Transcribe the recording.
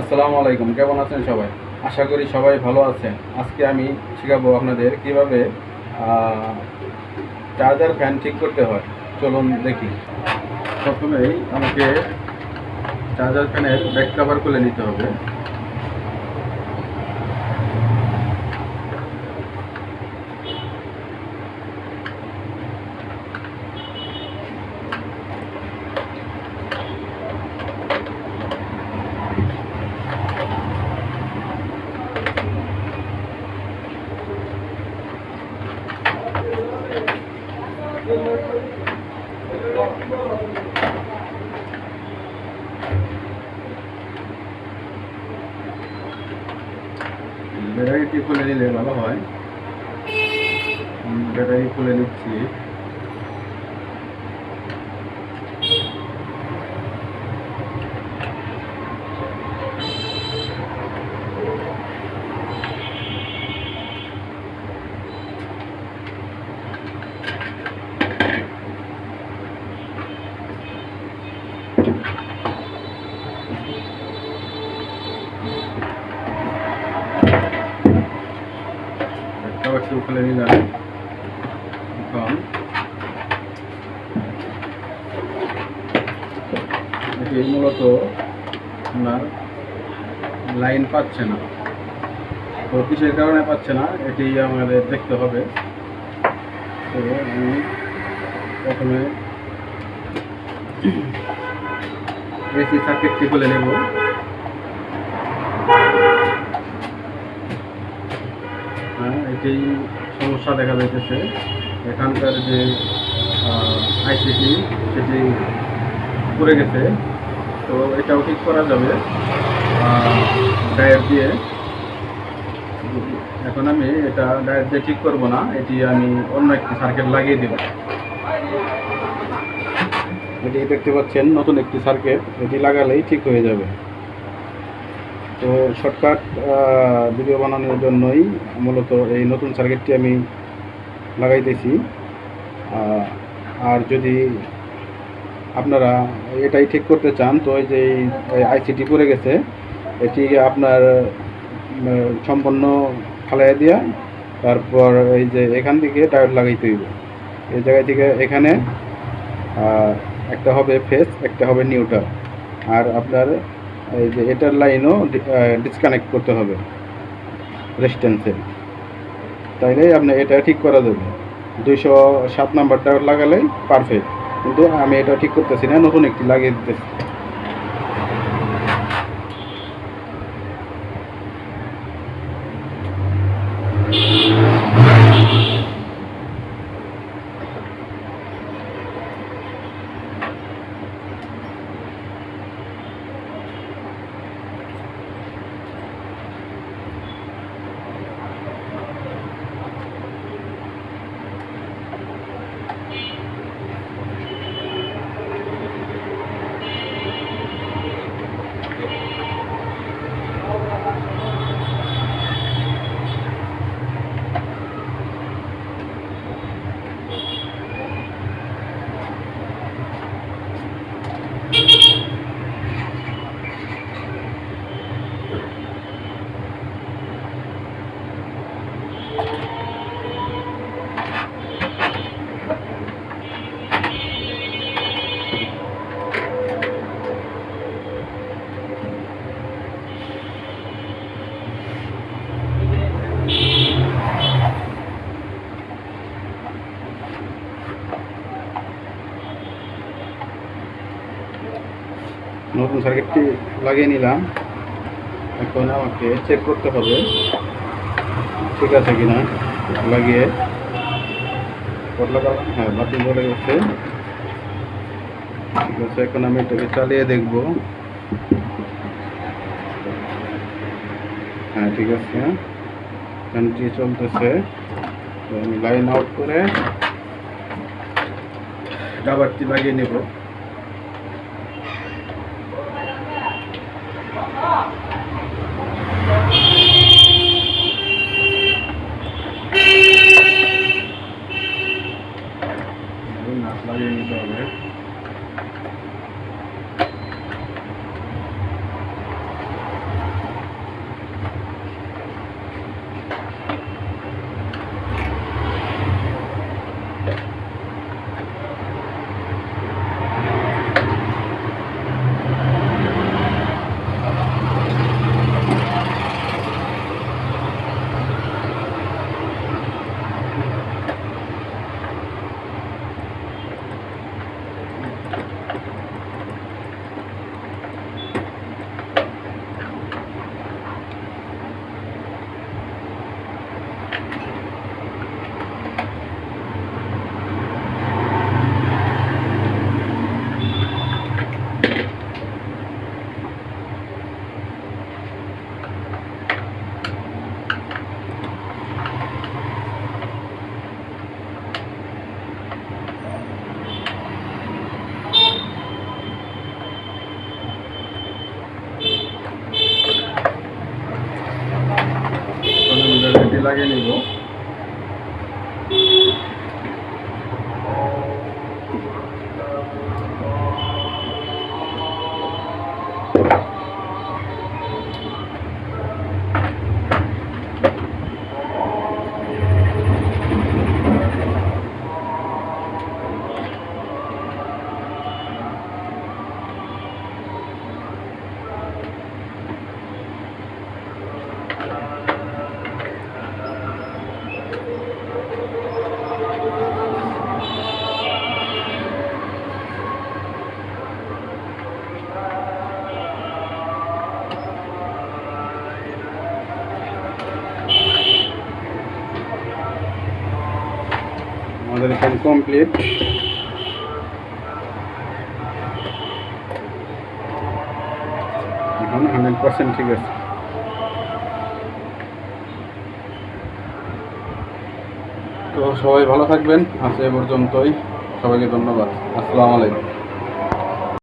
আসসালামু আলাইকুম, কেমন আছেন সবাই? আশা করি সবাই ভালো আছেন। আজকে আমি শেখাবো আপনাদের কীভাবে চার্জার ফ্যান ঠিক করতে হয়। চলুন দেখি। প্রথমেই আমাকে চার্জার ফ্যানের ব্যাক কভার খুলে নিতে হবে। ব্যাটারিটি খুলে নিলে ভালো হয়। ব্যাটারি খুলে নিচ্ছি। কভারটি খুলে নিলাম এটি মূলত আপনার লাইন পাচ্ছে না। তো কিসের কারণে পাচ্ছে না, এটি আমাদের দেখতে হবে। তো আমি প্রথমে এসি সার্কিটটি খুলে নেব। এটি সমস্যা দেখা যাইতেছে। এখানকার যে আইসিটি সেটি পড়ে গেছে। তো এটাও ঠিক করা যাবে। ডায়েট দিয়ে। এখন আমি এটা ডায়েট দিয়ে ঠিক করব না। এটি আমি অন্য একটি সার্কিট লাগিয়ে দেব। এটি দেখতে পাচ্ছেন, নতুন একটি সার্কিট এটি লাগালেই ঠিক হয়ে যাবে। তো শর্টকাট ভিডিও বানানোর জন্যই মূলত এই নতুন সার্কিটটি আমি লাগাইতেছি। আর যদি আপনারা এটাই ঠিক করতে চান, তো যে আইসিটি পড়ে গেছে, এটি আপনার সম্পূর্ণ ফালাই দিয়া তারপর এই যে এখান থেকে টায়ার লাগাইতে হইব। এই জায়গা থেকে এখানে একটা হবে ফেস একটা হবে নিউট্রাল আর আপনার এই যে এটার লাইনও ডিসকানেক্ট করতে হবে। রেস্টেন্সের তাইলে আপনি এটা ঠিক করা যাবে। দুইশো সাত নাম্বারটা লাগালে পারফেক্ট কিন্তু আমি এটা ঠিক করতেছি না, নতুন একটি লাগিয়ে দিতেছি। নতুন সার্কিটটি লাগিয়ে নিলাম। এখন আমাকে চেক করতে হবে ঠিক আছে কিনা। লাগিয়ে হ্যাঁ বাতি বলে গেছে। ঠিক আছে, এখন আমি এটাকে চালিয়ে দেখব। হ্যাঁ ঠিক আছে। ফ্যানটি চলতেছে। আমি লাইন আউট করে ডাবারটি লাগিয়ে নেব। 了。আমাদের এখানে কমপ্লিট এখন হান্ড্রেড পার্সেন্ট ঠিক আছে। তো সবাই ভালো থাকবেন, আজ এ পর্যন্তই। সবাইকে ধন্যবাদ। আসসালামু আলাইকুম।